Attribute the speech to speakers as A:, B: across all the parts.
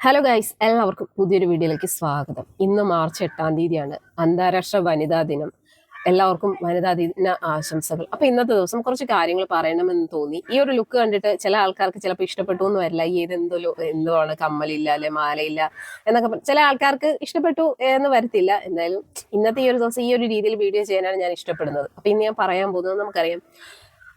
A: Hello guys എല്ലാവർക്കും പുതിയൊരു വീഡിയോയിലേക്ക് സ്വാഗതം. ഇന്ന് മാർച്ച് എട്ടാം തീയതിയാണ്. അന്താരാഷ്ട്ര വനിതാ ദിനം. എല്ലാവർക്കും വനിതാ ദിന ആശംസകൾ. അപ്പൊ ഇന്നത്തെ ദിവസം കുറച്ച് കാര്യങ്ങൾ പറയണമെന്ന് തോന്നി. ഈ ഒരു ലുക്ക് കണ്ടിട്ട് ചില ആൾക്കാർക്ക് ചിലപ്പോൾ ഇഷ്ടപ്പെട്ടു എന്ന് വരില്ല. ഈ ഇതെന്തോ ലു- എന്തോ ആണ് കമ്മലില്ല അല്ലെ മാലയില്ല എന്നൊക്കെ ചില ആൾക്കാർക്ക് ഇഷ്ടപ്പെട്ടു എന്ന് വരത്തില്ല. എന്തായാലും ഇന്നത്തെ ഈ ഒരു ദിവസം ഈ ഒരു രീതിയിൽ വീഡിയോ ചെയ്യാനാണ് ഞാൻ ഇഷ്ടപ്പെടുന്നത്. അപ്പൊ ഇന്ന് ഞാൻ പറയാൻ പോകുന്നത് നമുക്കറിയാം.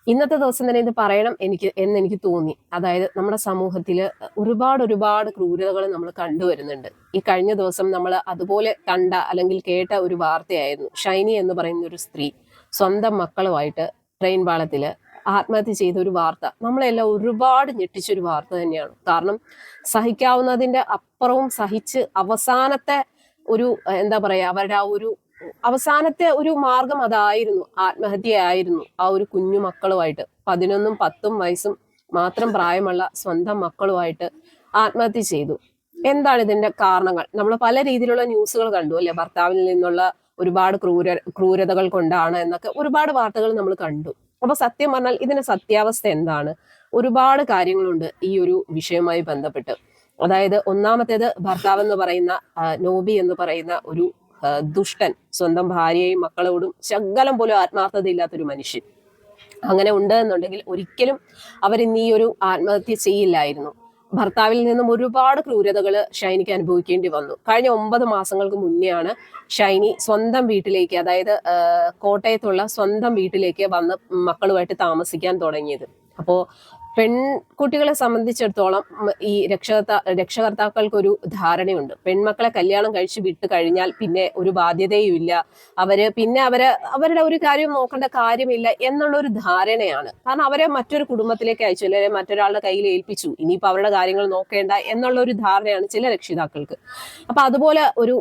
A: ഇന്നത്തെ ദിവസം തന്നെ ഇത് പറയണം എനിക്ക് എന്ന് എനിക്ക് തോന്നി. അതായത് നമ്മുടെ സമൂഹത്തിൽ ഒരുപാട് ഒരുപാട് ക്രൂരതകൾ നമ്മൾ കണ്ടുവരുന്നുണ്ട് ഈ കഴിഞ്ഞ ദിവസം നമ്മൾ അതുപോലെ കണ്ട അല്ലെങ്കിൽ കേട്ട ഒരു വാർത്തയായിരുന്നു. ഷൈനി എന്ന് പറയുന്ന ഒരു സ്ത്രീ സ്വന്തം മക്കളുമായിട്ട് ട്രെയിൻ പാളത്തിൽ ആത്മഹത്യ ചെയ്ത ഒരു വാർത്ത. നമ്മളെല്ലാം ഒരുപാട് ഞെട്ടിച്ചൊരു വാർത്ത തന്നെയാണ്. കാരണം സഹിക്കാവുന്നതിന്റെ അപ്പുറവും സഹിച്ച് അവസാനത്തെ ഒരു എന്താ പറയാ അവരുടെ ആ ഒരു അവസാനത്തെ ഒരു മാർഗം അതായിരുന്നു ആത്മഹത്യയായിരുന്നു ആ ഒരു കുഞ്ഞു മക്കളുമായിട്ട്. പതിനൊന്നും പത്തും വയസ്സും മാത്രം പ്രായമുള്ള സ്വന്തം മക്കളുമായിട്ട് ആത്മഹത്യ ചെയ്തു. എന്താണ് ഇതിന്റെ കാരണങ്ങൾ? നമ്മൾ പല രീതിയിലുള്ള ന്യൂസുകൾ കണ്ടു അല്ലെ? ഭർത്താവിൽ നിന്നുള്ള ഒരുപാട് ക്രൂര ക്രൂരതകൾ കൊണ്ടാണ് എന്നൊക്കെ ഒരുപാട് വാർത്തകൾ നമ്മൾ കണ്ടു. അപ്പൊ സത്യം പറഞ്ഞാൽ ഇതിന്റെ സത്യാവസ്ഥ എന്താണ്? ഒരുപാട് കാര്യങ്ങളുണ്ട് ഈ ഒരു വിഷയവുമായി ബന്ധപ്പെട്ട്. അതായത് ഒന്നാമത്തേത് ഭർത്താവ് എന്ന് പറയുന്ന നോബി എന്ന് പറയുന്ന ഒരു ദുഷ്ടൻ സ്വന്തം ഭാര്യയും മക്കളോടും ശകലം പോലും ആത്മാർത്ഥതയില്ലാത്തൊരു മനുഷ്യൻ. അങ്ങനെ ഉണ്ട് എന്നുണ്ടെങ്കിൽ ഒരിക്കലും അവരിന്ന് ഈ ഒരു ആത്മഹത്യ ചെയ്യില്ലായിരുന്നു. ഭർത്താവിൽ നിന്നും ഒരുപാട് ക്രൂരതകൾ ഷൈനിക്ക് അനുഭവിക്കേണ്ടി വന്നു. കഴിഞ്ഞ ഒമ്പത് മാസങ്ങൾക്ക് മുന്നെയാണ് ഷൈനി സ്വന്തം വീട്ടിലേക്ക് അതായത് കോട്ടയത്തുള്ള സ്വന്തം വീട്ടിലേക്ക് വന്ന് മക്കളുമായിട്ട് താമസിക്കാൻ തുടങ്ങിയത്. അപ്പോൾ പെൺകുട്ടികളെ സംബന്ധിച്ചിടത്തോളം ഈ രക്ഷകർത്താ രക്ഷകർത്താക്കൾക്കൊരു ധാരണയുണ്ട്. പെൺമക്കളെ കല്യാണം കഴിച്ച് വിട്ട് കഴിഞ്ഞാൽ പിന്നെ ഒരു ബാധ്യതയും ഇല്ല അവർ പിന്നെ അവരെ അവരുടെ ഒരു കാര്യം നോക്കേണ്ട കാര്യമില്ല എന്നുള്ള ഒരു ധാരണയാണ്. കാരണം അവരെ മറ്റൊരു കുടുംബത്തിലേക്ക് അയച്ചു അല്ലെങ്കിൽ മറ്റൊരാളുടെ കയ്യിൽ ഏൽപ്പിച്ചു. ഇനിയിപ്പോ അവരുടെ കാര്യങ്ങൾ നോക്കേണ്ട എന്നുള്ള ഒരു ധാരണയാണ് ചില രക്ഷിതാക്കൾക്ക്. അപ്പൊ അതുപോലെ ഒരു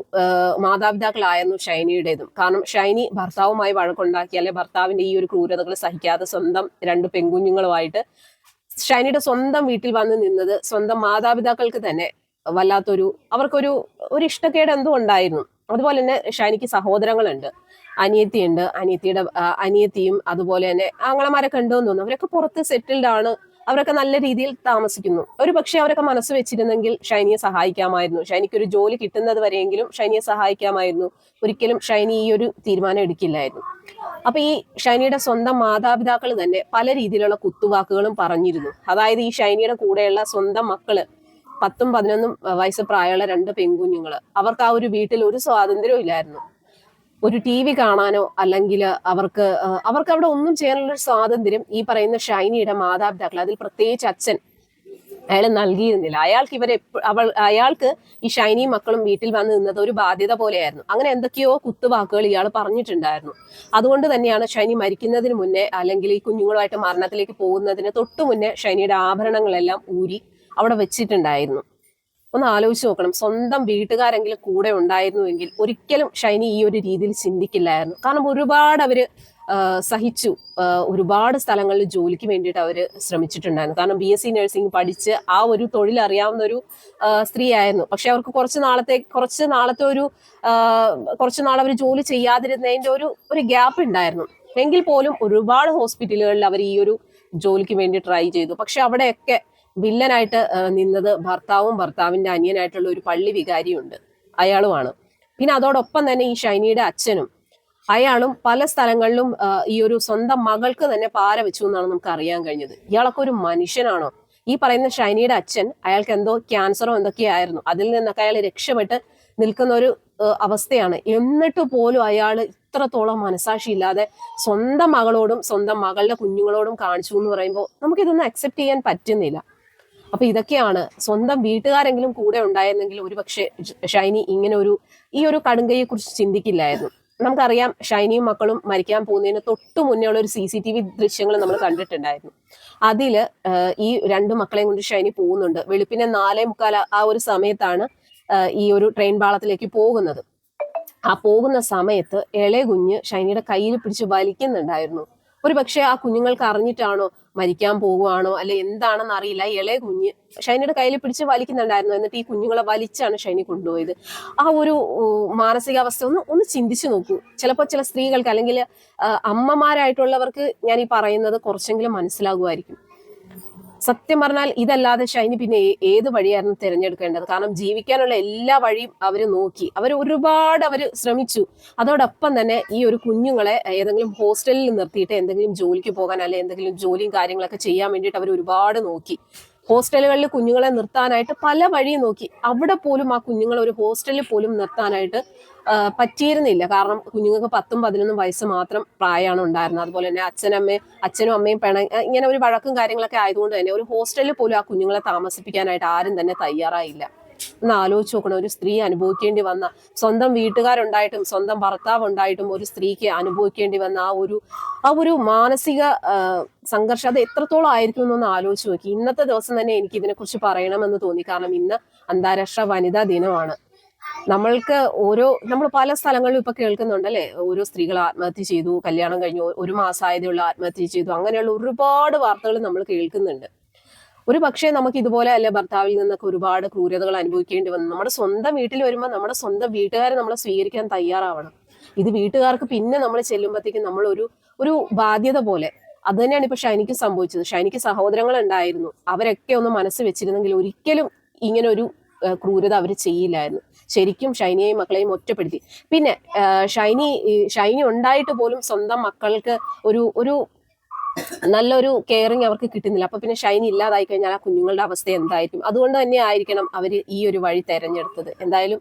A: മാതാപിതാക്കളായിരുന്നു ഷൈനിയുടേതും. കാരണം ഷൈനി ഭർത്താവുമായി വഴക്കുണ്ടാക്കി അല്ലെ ഭർത്താവിന്റെ ഈ ഒരു ക്രൂരതകൾ സഹിക്കാതെ സ്വന്തം രണ്ട് പെൺകുഞ്ഞുങ്ങളുമായിട്ട് ഷൈനിയുടെ സ്വന്തം വീട്ടിൽ വന്ന് നിന്നത് സ്വന്തം മാതാപിതാക്കൾക്ക് തന്നെ വല്ലാത്തൊരു അവർക്കൊരു ഒരു ഇഷ്ടക്കേട് എന്തോ ഉണ്ടായിരുന്നു. അതുപോലെ തന്നെ ഷൈനിക്ക് സഹോദരങ്ങളുണ്ട്. അനിയത്തിയുണ്ട്. അനിയത്തിയുടെ അനിയത്തിയും അതുപോലെ തന്നെ ആങ്ങളമാരൊക്കെ ഉണ്ടോ എന്ന് തോന്നുന്നു. അവരൊക്കെ പുറത്ത് സെറ്റിൽഡ് ആണ്. അവരൊക്കെ നല്ല രീതിയിൽ താമസിക്കുന്നു. ഒരു പക്ഷേ അവരൊക്കെ മനസ്സ് വെച്ചിരുന്നെങ്കിൽ ഷൈനിയെ സഹായിക്കാമായിരുന്നു. ഷൈനിക്ക് ഒരു ജോലി കിട്ടുന്നത് വരെയെങ്കിലും ഷൈനിയെ സഹായിക്കാമായിരുന്നു. ഒരിക്കലും ഷൈനി ഈ ഒരു തീരുമാനം എടുക്കില്ലായിരുന്നു. അപ്പൊ ഈ ഷൈനിയുടെ സ്വന്തം മാതാപിതാക്കൾ തന്നെ പല രീതിയിലുള്ള കുത്തുവാക്കുകളും പറഞ്ഞിരുന്നു. അതായത് ഈ ഷൈനിയുടെ കൂടെയുള്ള സ്വന്തം മക്കൾ പത്തും പതിനൊന്നും വയസ്സ് പ്രായമുള്ള രണ്ട് പെൺകുഞ്ഞുങ്ങൾ അവർക്ക് ആ ഒരു വീട്ടിൽ ഒരു സ്വാതന്ത്ര്യവും ഇല്ലായിരുന്നു. ഒരു ടി വി കാണാനോ അല്ലെങ്കിൽ അവർക്ക് അവർക്ക് അവിടെ ഒന്നും ചെയ്യാനുള്ള സ്വാതന്ത്ര്യം ഈ പറയുന്ന ഷൈനിയുടെ മാതാപിതാക്കൾ അതിൽ പ്രത്യേകിച്ച് അച്ഛൻ അയാൾ നൽകിയിരുന്നില്ല. അയാൾക്ക് ഇവരെ അവൾ അയാൾക്ക് ഈ ഷൈനി മക്കളും വീട്ടിൽ വന്ന് നിന്നത് ഒരു ബാധ്യത പോലെയായിരുന്നു. അങ്ങനെ എന്തൊക്കെയോ കുത്തുവാക്കുകൾ ഇയാൾ പറഞ്ഞിട്ടുണ്ടായിരുന്നു. അതുകൊണ്ട് തന്നെയാണ് ഷൈനി മരിക്കുന്നതിന് മുന്നേ അല്ലെങ്കിൽ ഈ കുഞ്ഞുങ്ങളുമായിട്ട് മരണത്തിലേക്ക് പോകുന്നതിന് തൊട്ടു മുന്നേ ഷൈനിയുടെ ആഭരണങ്ങളെല്ലാം ഊരി അവിടെ വെച്ചിട്ടുണ്ടായിരുന്നു. ഒന്ന് ആലോചിച്ച് നോക്കണം. സ്വന്തം വീട്ടുകാരെങ്കിലും കൂടെ ഉണ്ടായിരുന്നുവെങ്കിൽ ഒരിക്കലും ഷൈനി ഈ ഒരു രീതിയിൽ ചിന്തിക്കില്ലായിരുന്നു. കാരണം ഒരുപാട് അവർ സഹിച്ചു. ഒരുപാട് സ്ഥലങ്ങളിൽ ജോലിക്ക് വേണ്ടിയിട്ട് അവർ ശ്രമിച്ചിട്ടുണ്ടായിരുന്നു. കാരണം ബി എസ് സി നഴ്സിംഗ് പഠിച്ച് ആ ഒരു തൊഴിൽ അറിയാവുന്ന ഒരു സ്ത്രീ ആയിരുന്നു പക്ഷെ അവർക്ക് കുറച്ച് നാളത്തെ കുറച്ച് നാളത്തെ ഒരു കുറച്ച് നാൾ അവർ ജോലി ചെയ്യാതിരുന്നതിന്റെ ഒരു ഒരു ഗ്യാപ്പ് ഉണ്ടായിരുന്നു. എങ്കിൽ പോലും ഒരുപാട് ഹോസ്പിറ്റലുകളിൽ അവർ ഈ ഒരു ജോലിക്ക് വേണ്ടി ട്രൈ ചെയ്തു. പക്ഷെ അവിടെയൊക്കെ വില്ലനായിട്ട് നിന്നത് ഭർത്താവും ഭർത്താവിന്റെ അനിയനായിട്ടുള്ള ഒരു പള്ളി വികാരിയുണ്ട്. അയാളുമാണ്. പിന്നെ അതോടൊപ്പം തന്നെ ഈ ഷൈനിയുടെ അച്ഛനും അയാളും പല സ്ഥലങ്ങളിലും ഈ ഒരു സ്വന്തം മകൾക്ക് തന്നെ പാര വെച്ചു എന്നാണ് നമുക്ക് അറിയാൻ കഴിഞ്ഞത്. ഇയാളൊക്കെ ഒരു മനുഷ്യനാണോ? ഈ പറയുന്ന ഷൈനിയുടെ അച്ഛൻ അയാൾക്ക് എന്തോ ക്യാൻസറോ എന്തൊക്കെയായിരുന്നു അതിൽ നിന്നൊക്കെ അയാൾ രക്ഷപ്പെട്ട് നിൽക്കുന്ന ഒരു അവസ്ഥയാണ്. എന്നിട്ട് പോലും അയാൾ ഇത്രത്തോളം മനസാക്ഷി ഇല്ലാതെ സ്വന്തം മകളോടും സ്വന്തം മകളുടെ കുഞ്ഞുങ്ങളോടും കാണിച്ചു എന്ന് പറയുമ്പോൾ നമുക്കിതൊന്നും അക്സെപ്റ്റ് ചെയ്യാൻ പറ്റുന്നില്ല. അപ്പൊ ഇതൊക്കെയാണ് സ്വന്തം വീട്ടുകാരെങ്കിലും കൂടെ ഉണ്ടായിരുന്നെങ്കിൽ ഒരുപക്ഷെ ഷൈനി ഇങ്ങനെ ഒരു ഈ ഒരു കടുങ്കയെ കുറിച്ച് ചിന്തിക്കില്ലായിരുന്നു. നമുക്കറിയാം ഷൈനിയും മക്കളും മരിക്കാൻ പോകുന്നതിന് തൊട്ടു മുന്നേ ഉള്ള ഒരു സി സി ടി വി ദൃശ്യങ്ങൾ നമ്മൾ കണ്ടിട്ടുണ്ടായിരുന്നു. അതിൽ ഈ രണ്ട് മക്കളെയും കൊണ്ട് ഷൈനി പോകുന്നുണ്ട്. വെളുപ്പിനെ നാലേ മുക്കാൽ ആ ഒരു സമയത്താണ് ഈ ഒരു ട്രെയിൻ പാളത്തിലേക്ക് പോകുന്നത്. ആ പോകുന്ന സമയത്ത് ഇളയ കുഞ്ഞ് ഷൈനിയുടെ കയ്യിൽ പിടിച്ച് വലിക്കുന്നുണ്ടായിരുന്നു. ഒരു പക്ഷേ ആ കുഞ്ഞുങ്ങൾക്ക് അറിഞ്ഞിട്ടാണോ മരിക്കാൻ പോവുകയാണോ? അല്ലെ എന്താണെന്ന് അറിയില്ല. ഇളയ കുഞ്ഞ് ഷൈനിയുടെ കയ്യിൽ പിടിച്ച് വലിക്കുന്നുണ്ടായിരുന്നു. എന്നിട്ട് ഈ കുഞ്ഞുങ്ങളെ വലിച്ചാണ് ഷൈനി കൊണ്ടുപോയത്. ആ ഒരു മാനസികാവസ്ഥ ഒന്ന് ഒന്ന് ചിന്തിച്ചു നോക്കൂ. ചിലപ്പോൾ ചില സ്ത്രീകൾക്ക് അല്ലെങ്കിൽ അമ്മമാരായിട്ടുള്ളവർക്ക് ഞാൻ ഈ പറയുന്നത് കുറച്ചെങ്കിലും മനസ്സിലാകുമായിരിക്കും. സത്യം പറഞ്ഞാൽ ഇതല്ലാതെ ഷൈനി പിന്നെ ഏത് വഴിയായിരുന്നു തിരഞ്ഞെടുക്കേണ്ടത്? കാരണം ജീവിക്കാനുള്ള എല്ലാ വഴിയും അവർ നോക്കി. അവർ ഒരുപാട് അവർ ശ്രമിച്ചു. അതോടൊപ്പം തന്നെ ഈ ഒരു കുഞ്ഞുങ്ങളെ ഏതെങ്കിലും ഹോസ്റ്റലിൽ നിർത്തിയിട്ട് എന്തെങ്കിലും ജോലിക്ക് പോകാൻ അല്ലെ എന്തെങ്കിലും ജോലിയും കാര്യങ്ങളൊക്കെ ചെയ്യാൻ വേണ്ടിയിട്ട് അവർ ഒരുപാട് നോക്കി. ഹോസ്റ്റലുകളിൽ കുഞ്ഞുങ്ങളെ നിർത്താനായിട്ട് പല വഴിയും നോക്കി. അവിടെ പോലും ആ കുഞ്ഞുങ്ങളെ ഒരു ഹോസ്റ്റലിൽ പോലും നിർത്താനായിട്ട് പറ്റിയിരുന്നില്ല. കാരണം കുഞ്ഞുങ്ങൾക്ക് പത്തും പതിനൊന്നും വയസ്സ് മാത്രം പ്രായമാണ് ഉണ്ടായിരുന്നത്. അതുപോലെ തന്നെ അച്ഛനമ്മയും അച്ഛനും അമ്മയും പിണ ഇങ്ങനെ ഒരു വഴക്കും കാര്യങ്ങളൊക്കെ ആയതുകൊണ്ട് തന്നെ ഒരു ഹോസ്റ്റലിൽ പോലും ആ കുഞ്ഞുങ്ങളെ താമസിപ്പിക്കാനായിട്ട് ആരും തന്നെ തയ്യാറായില്ല. ഒന്ന് ആലോചിച്ച് നോക്കണം. ഒരു സ്ത്രീ അനുഭവിക്കേണ്ടി വന്ന സ്വന്തം വീട്ടുകാരുണ്ടായിട്ടും സ്വന്തം ഭർത്താവ് ഉണ്ടായിട്ടും ഒരു സ്ത്രീക്ക് അനുഭവിക്കേണ്ടി വന്ന ആ ഒരു ആ ഒരു മാനസിക സംഘർഷം അത് എത്രത്തോളം ആയിരിക്കും എന്നൊന്ന് ആലോചിച്ച് നോക്കി. ഇന്നത്തെ ദിവസം തന്നെ എനിക്ക് ഇതിനെക്കുറിച്ച് പറയണമെന്ന് തോന്നി. കാരണം ഇന്ന് അന്താരാഷ്ട്ര വനിതാ ദിനമാണ്. നമ്മൾക്ക് ഓരോ നമ്മൾ പല സ്ഥലങ്ങളിലും ഇപ്പൊ കേൾക്കുന്നുണ്ടല്ലേ ഓരോ സ്ത്രീകൾ ആത്മഹത്യ ചെയ്തു കല്യാണം കഴിഞ്ഞു ഒരു മാസമായതുള്ള ആത്മഹത്യ ചെയ്തു അങ്ങനെയുള്ള ഒരുപാട് വാർത്തകൾ നമ്മൾ കേൾക്കുന്നുണ്ട്. ഒരു പക്ഷേ നമുക്ക് ഇതുപോലെ അല്ലെ ഭർത്താവിൽ നിന്നൊക്കെ ഒരുപാട് ക്രൂരതകൾ അനുഭവിക്കേണ്ടി വന്നു. നമ്മുടെ സ്വന്തം വീട്ടിൽ വരുമ്പോൾ നമ്മുടെ സ്വന്തം വീട്ടുകാരെ നമ്മളെ സ്വീകരിക്കാൻ തയ്യാറാവണം. ഇത് വീട്ടുകാർക്ക് പിന്നെ നമ്മൾ ചെല്ലുമ്പോഴത്തേക്കും നമ്മൾ ഒരു ഒരു ബാധ്യത പോലെ. അത് തന്നെയാണ് ഇപ്പൊ ഷൈനിക്ക് സംഭവിച്ചത്. ഷൈനിക്ക് സഹോദരങ്ങൾ ഉണ്ടായിരുന്നു. അവരൊക്കെ ഒന്ന് മനസ്സ് വെച്ചിരുന്നെങ്കിൽ ഒരിക്കലും ഇങ്ങനെ ഒരു ക്രൂരത അവർ ചെയ്യില്ലായിരുന്നു. ശരിക്കും ഷൈനിയെയും മക്കളെയും ഒറ്റപ്പെടുത്തി. പിന്നെ ഷൈനി ഷൈനി ഉണ്ടായിട്ട് പോലും സ്വന്തം മക്കൾക്ക് ഒരു ഒരു നല്ലൊരു കെയറിങ് അവർക്ക് കിട്ടുന്നില്ല. അപ്പൊ പിന്നെ ഷൈൻ ഇല്ലാതായി കഴിഞ്ഞാൽ ആ കുഞ്ഞുങ്ങളുടെ അവസ്ഥ എന്തായിരിക്കും? അതുകൊണ്ട് തന്നെ ആയിരിക്കണം അവർ ഈ ഒരു വഴി തെരഞ്ഞെടുത്തത്. എന്തായാലും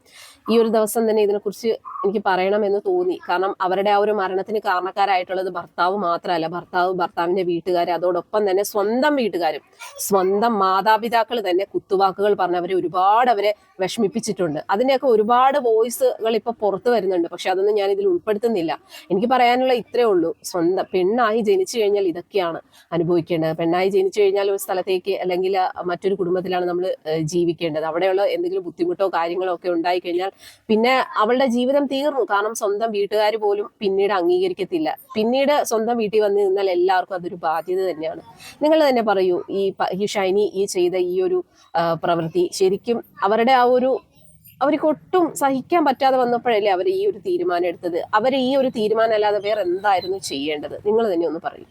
A: ഈ ഒരു ദിവസം തന്നെ ഇതിനെക്കുറിച്ച് എനിക്ക് പറയണമെന്ന് തോന്നി. കാരണം അവരുടെ ആ ഒരു മരണത്തിന് കാരണക്കാരായിട്ടുള്ളത് ഭർത്താവ് മാത്രമല്ല. ഭർത്താവ് ഭർത്താവിന്റെ വീട്ടുകാർ അതോടൊപ്പം തന്നെ സ്വന്തം വീട്ടുകാരും സ്വന്തം മാതാപിതാക്കൾ തന്നെ കുത്തുവാക്കുകൾ പറഞ്ഞ് അവരെ ഒരുപാട് അവരെ വിഷമിപ്പിച്ചിട്ടുണ്ട്. അതിന്റെയൊക്കെ ഒരുപാട് വോയിസുകൾ ഇപ്പൊ പുറത്തു വരുന്നുണ്ട്. പക്ഷെ അതൊന്നും ഞാൻ ഇതിൽ ഉൾപ്പെടുത്തുന്നില്ല. എനിക്ക് പറയാനുള്ള ഇത്രേ ഉള്ളൂ. സ്വന്തം പെണ്ണായി ജനിച്ചു കഴിഞ്ഞാൽ ഇതൊക്കെയാണ് അനുഭവിക്കേണ്ടത്. പെണ്ണായി ജനിച്ചു കഴിഞ്ഞാൽ ഒരു സ്ഥലത്തേക്ക് അല്ലെങ്കിൽ മറ്റൊരു കുടുംബത്തിലാണ് നമ്മൾ ജീവിക്കേണ്ടത്. അവിടെയുള്ള എന്തെങ്കിലും ബുദ്ധിമുട്ടോ കാര്യങ്ങളോ ഒക്കെ ഉണ്ടായി കഴിഞ്ഞാൽ പിന്നെ അവളുടെ ജീവിതം തീർന്നു. കാരണം സ്വന്തം വീട്ടുകാർ പോലും പിന്നീട് അംഗീകരിക്കത്തില്ല. പിന്നീട് സ്വന്തം വീട്ടിൽ വന്ന് നിന്നാൽ എല്ലാവർക്കും അതൊരു ബാധ്യത തന്നെയാണ്. നിങ്ങൾ തന്നെ പറയൂ ഈ ഈ ഷൈനി ഈ ചെയ്ത ഈ ഒരു പ്രവൃത്തി ശരിക്കും അവരുടെ ആ ഒരു അവർക്ക് ഒട്ടും സഹിക്കാൻ പറ്റാതെ വന്നപ്പോഴല്ലേ അവർ ഈ ഒരു തീരുമാനം എടുത്തത്? അവർ ഈ ഒരു തീരുമാനം അല്ലാതെ വേറെ എന്തായിരുന്നു ചെയ്യേണ്ടത്? നിങ്ങൾ തന്നെ ഒന്ന് പറയും.